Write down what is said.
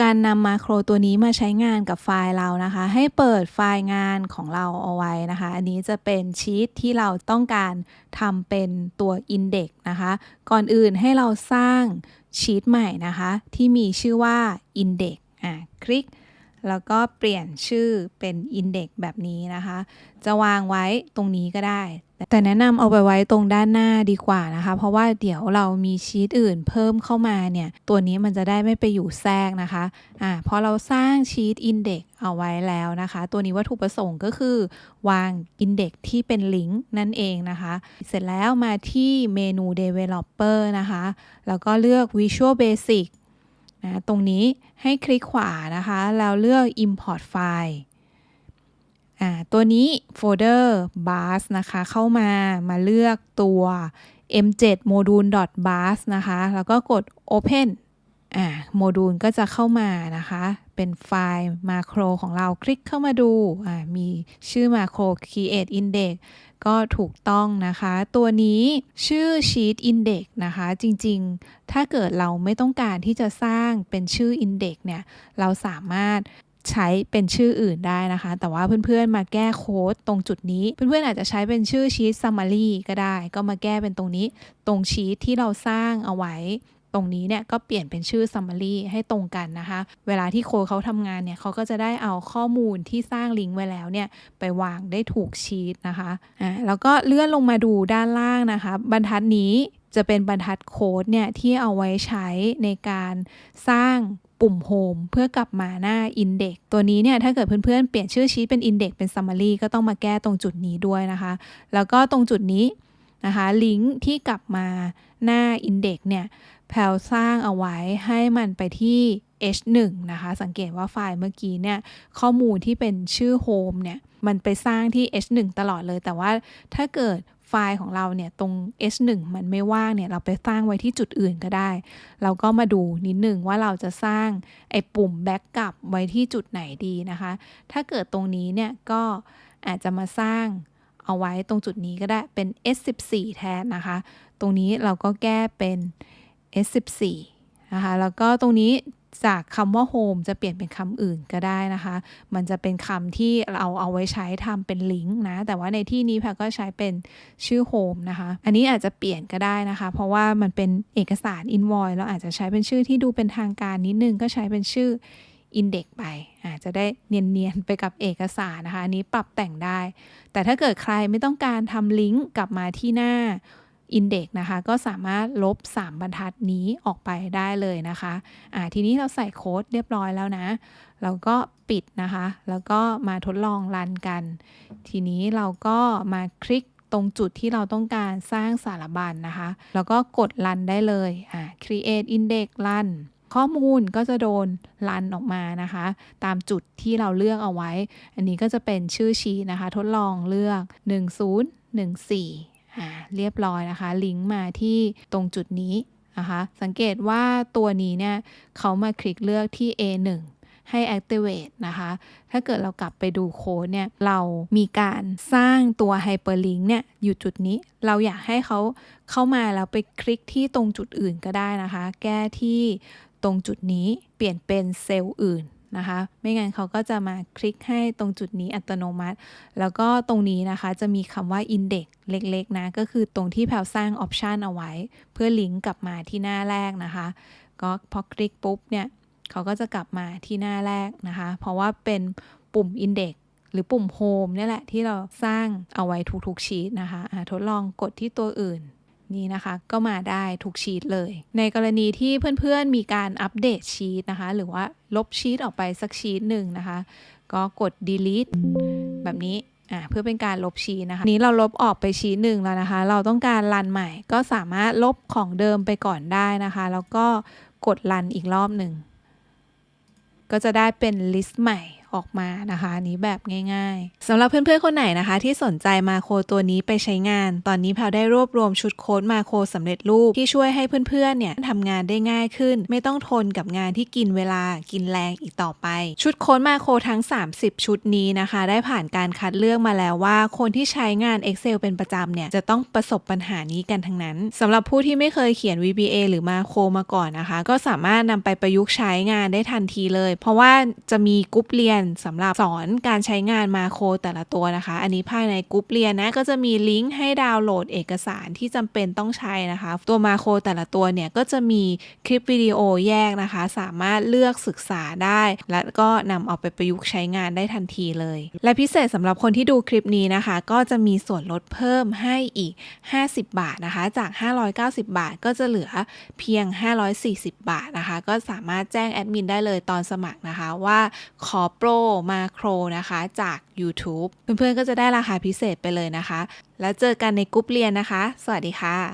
การนำมาโครตัวนี้มาใช้งานกับไฟล์เรานะคะ ให้เปิดไฟล์งานของเราเอาไว้นะคะ อันนี้จะเป็นชีตที่เราต้องการทำเป็นตัว Index นะคะ ก่อนอื่นให้เราสร้างชีตใหม่นะคะ ที่มีชื่อว่า Index อะคลิก แล้วก็เปลี่ยนชื่อเป็น Index แบบนี้นะคะ จะวางไว้ตรงนี้ก็ได้ แต่แนะนำเอาไปไว้ตรงด้านหน้าดีกว่านะคะ เพราะว่าเดี๋ยวเรามีชีตอื่นเพิ่มเข้ามาเนี่ย ตัวนี้มันจะได้ไม่ไปอยู่แทรกนะคะอ่าพอเราสร้างชีต Index เอาไว้แล้วนะคะ ตัวนี้วัตถุประสงค์ก็คือ วาง Index ที่เป็นลิงก์นั่นเองนะคะ เสร็จแล้วมาที่เมนู Developer นะคะ แล้วก็เลือก Visual Basic นะตรงนี้ให้คลิกขวานะคะ แล้วเลือก Import File ตัวนี้โฟลเดอร์ bars นะคะ เข้ามามาเลือกตัว m7 module bars นะคะ แล้วก็กด open อ่าโมดูลก็จะเข้ามานะคะ เป็นไฟล์มาโครของเราคลิกเข้ามาดูอ่ามีชื่อมาโคร create index ก็ถูกต้องนะคะ ตัวนี้ชื่อ sheet index นะคะ จริงๆ ถ้าเกิดเราไม่ต้องการที่จะสร้างเป็นชื่อ index เนี่ย เราสามารถ ใช้เป็นชื่ออื่นได้นะคะ แต่ว่าเพื่อนๆมาแก้โค้ดตรงจุดนี้ เพื่อนๆอาจจะใช้เป็นชื่อ sheet summary ก็ได้ ก็มาแก้เป็นตรงนี้ ตรงชีตที่เราสร้างเอาไว้ ตรงนี้เนี่ยก็เปลี่ยนเป็นชื่อ summary ให้ตรงกันนะคะ เวลาที่โค้ดเขาทำงานเนี่ยเขาก็จะได้เอาข้อมูลที่สร้างลิงก์ไว้แล้วเนี่ยไปวางได้ถูกชีตนะคะอ่าแล้วก็เลื่อนลงมาดูด้านล่างนะคะ บรรทัดนี้จะเป็นบรรทัดโค้ดเนี่ยที่เอาไว้ใช้ในการสร้าง ปุ่มโฮมเพื่อกลับมาหน้า Index ตัวนี้เนี่ยถ้าเกิดเพื่อนๆเปลี่ยนชื่อชีตเป็น Index เป็น Summary ก็ต้องมาแก้ตรงจุดนี้ด้วยนะคะ แล้วก็ตรงจุดนี้นะคะลิงก์ที่กลับมาหน้า Index เนี่ยแพลวสร้างเอาไว้ให้มันไปที่ h1 นะคะ สังเกตว่าไฟล์เมื่อกี้เนี่ย ข้อมูลที่เป็นชื่อ Home เนี่ย มันไปสร้างที่ h1 ตลอดเลย แต่ว่าถ้าเกิด ไฟล์ของเราเนี่ยตรง h1 มันไม่ว่างเนี่ยเราไปสร้างไว้ที่จุดอื่นก็ได้ เราก็มาดูนิดหนึ่งว่าเราจะสร้างไอ้ปุ่มแบ็กกลับไว้ที่จุดไหนดีนะคะ ถ้าเกิดตรงนี้เนี่ยก็อาจจะมาสร้างเอาไว้ตรงจุดนี้ก็ได้เป็น S14 แทนนะคะ ตรงนี้เราก็แก้เป็น S14 นะคะ แล้วก็ตรงนี้ จากคำว่า home จะเปลี่ยนเป็นคำอื่นก็ได้นะคะ มันจะเป็นคำที่เราเอาไว้ใช้ทำเป็นลิงก์นะ แต่ว่าในที่นี้แพรก็ใช้เป็นชื่อ home นะคะ อันนี้อาจจะเปลี่ยนก็ได้นะคะ เพราะว่ามันเป็นเอกสาร invoice เราอาจจะใช้เป็นชื่อที่ดูเป็นทางการนิดนึง ก็ใช้เป็นชื่อ index ไปอาจจะได้เนียนๆไปกับเอกสารนะคะ อันนี้ปรับแต่งได้ แต่ถ้าเกิดใครไม่ต้องการทำลิงก์กลับมาที่หน้า Index นะคะ ก็สามารถลบ 3 บรรทัดนี้ออกไปได้เลยนะคะอ่าทีนี้เราใส่โค้ดเรียบร้อยแล้วนะเราก็ปิดนะคะ แล้วก็มาทดลองรันกัน ทีนี้เราก็มาคลิกตรงจุดที่เราต้องการสร้างสารบัญนนะคะ แล้วก็กดรันได้เลยอ่า create index run ข้อมูลก็จะโดนรันออกมานะคะ ตามจุดที่เราเลือกเอาไว้ อันนี้ก็จะเป็นชื่อชีนะคะ ทดลองเลือก 1014อ่า เรียบร้อยนะคะ ลิงก์มาที่ตรงจุดนี้นะคะสังเกตว่าตัวนี้เนี่ยเขามาคลิกเลือกที่ A1 ให้ activate นะคะ ถ้าเกิดเรากลับไปดูโค้ดเนี่ย เรามีการสร้างตัว hyperlink เนี่ย อยู่จุดนี้ เราอยากให้เขาเข้ามาแล้วไปคลิกที่ตรงจุดอื่นก็ได้นะคะ แก้ที่ตรงจุดนี้ เปลี่ยนเป็นเซลล์อื่น นะคะ ไม่งั้นเขาก็จะมาคลิกให้ตรงจุดนี้อัตโนมัติ แล้วก็ตรงนี้นะคะจะมีคำว่า index เล็กๆ นะ ก็คือตรงที่แพลสร้างออปชันเอาไว้ เพื่อลิงก์กลับมาที่หน้าแรกนะคะ ก็พอคลิกปุ๊บเนี่ยเขาก็จะกลับมาที่หน้าแรกนะคะ เพราะว่าเป็นปุ่ม index หรือปุ่ม home นี่แหละที่เราสร้างเอาไว้ทุกๆชีตนะคะะทดลองกดที่ตัวอื่น นี่นะคะ ก็มาได้ทุกชีตเลย ในกรณีที่เพื่อนๆมีการอัปเดตชีตนะคะ หรือว่าลบชีตออกไปสักชีตหนึ่งนะคะ ก็กด delete แบบนี้อ่าเพื่อเป็นการลบชีตนะคะนี้เราลบออกไปชีตหนึ่งแล้วนะคะ เราต้องการรันใหม่ก็สามารถลบของเดิมไปก่อนได้นะคะ แล้วก็กดรันอีกรอบหนึ่ง ก็จะได้เป็นลิสต์ใหม่ ออกมานะคะอันนี้แบบง่ายๆสำหรับเพื่อนๆคนไหนนะคะ ที่สนใจมาโครตัวนี้ไปใช้งาน ตอนนี้แพลได้รวบรวมชุดโค้ดมาโครสำเร็จรูปที่ช่วยให้เพื่อนๆเนี่ยทำงานได้ง่ายขึ้น ไม่ต้องทนกับงานที่กินเวลากินแรงอีกต่อไป ชุดโค้ดมาโครทั้ง 30 ชุดนี้นะคะ ได้ผ่านการคัดเลือกมาแล้วว่า คนที่ใช้งาน Excel เป็นประจำเนี่ยจะต้องประสบปัญหานี้กันทั้งนั้นสำหรับผู้ที่ไม่เคยเขียน VBA หรือมาโครมาก่อนนะคะ ก็สามารถนำไปประยุกต์ใช้งานได้ทันทีเลย เพราะว่าจะมีกรุ๊ปเรียนสำหรับสอนการใช้งานมาโครแต่ละตัวนะคะ อันนี้ภายในกรุ๊ปเรียนนะก็จะมีลิงก์ให้ดาวน์โหลดเอกสารที่จำเป็นต้องใช้นะคะ ตัวมาโครแต่ละตัวเนี่ยก็จะมีคลิปวิดีโอแยกนะคะ สามารถเลือกศึกษาได้ และก็นำเอาไปประยุกต์ใช้งานได้ทันทีเลย และพิเศษสำหรับคนที่ดูคลิปนี้นะคะ ก็จะมีส่วนลดเพิ่มให้อีก 50 บาทนะคะ จาก 590 บาทก็จะเหลือเพียง 540 บาทนะคะ ก็สามารถแจ้งแอดมินได้เลยตอนสมัครนะคะว่าขอโปรมาโครนะคะจาก YouTube เพื่อนๆก็จะได้ราคาพิเศษไปเลยนะคะ แล้วเจอกันในกรุ๊ปเรียนนะคะ สวัสดีค่ะ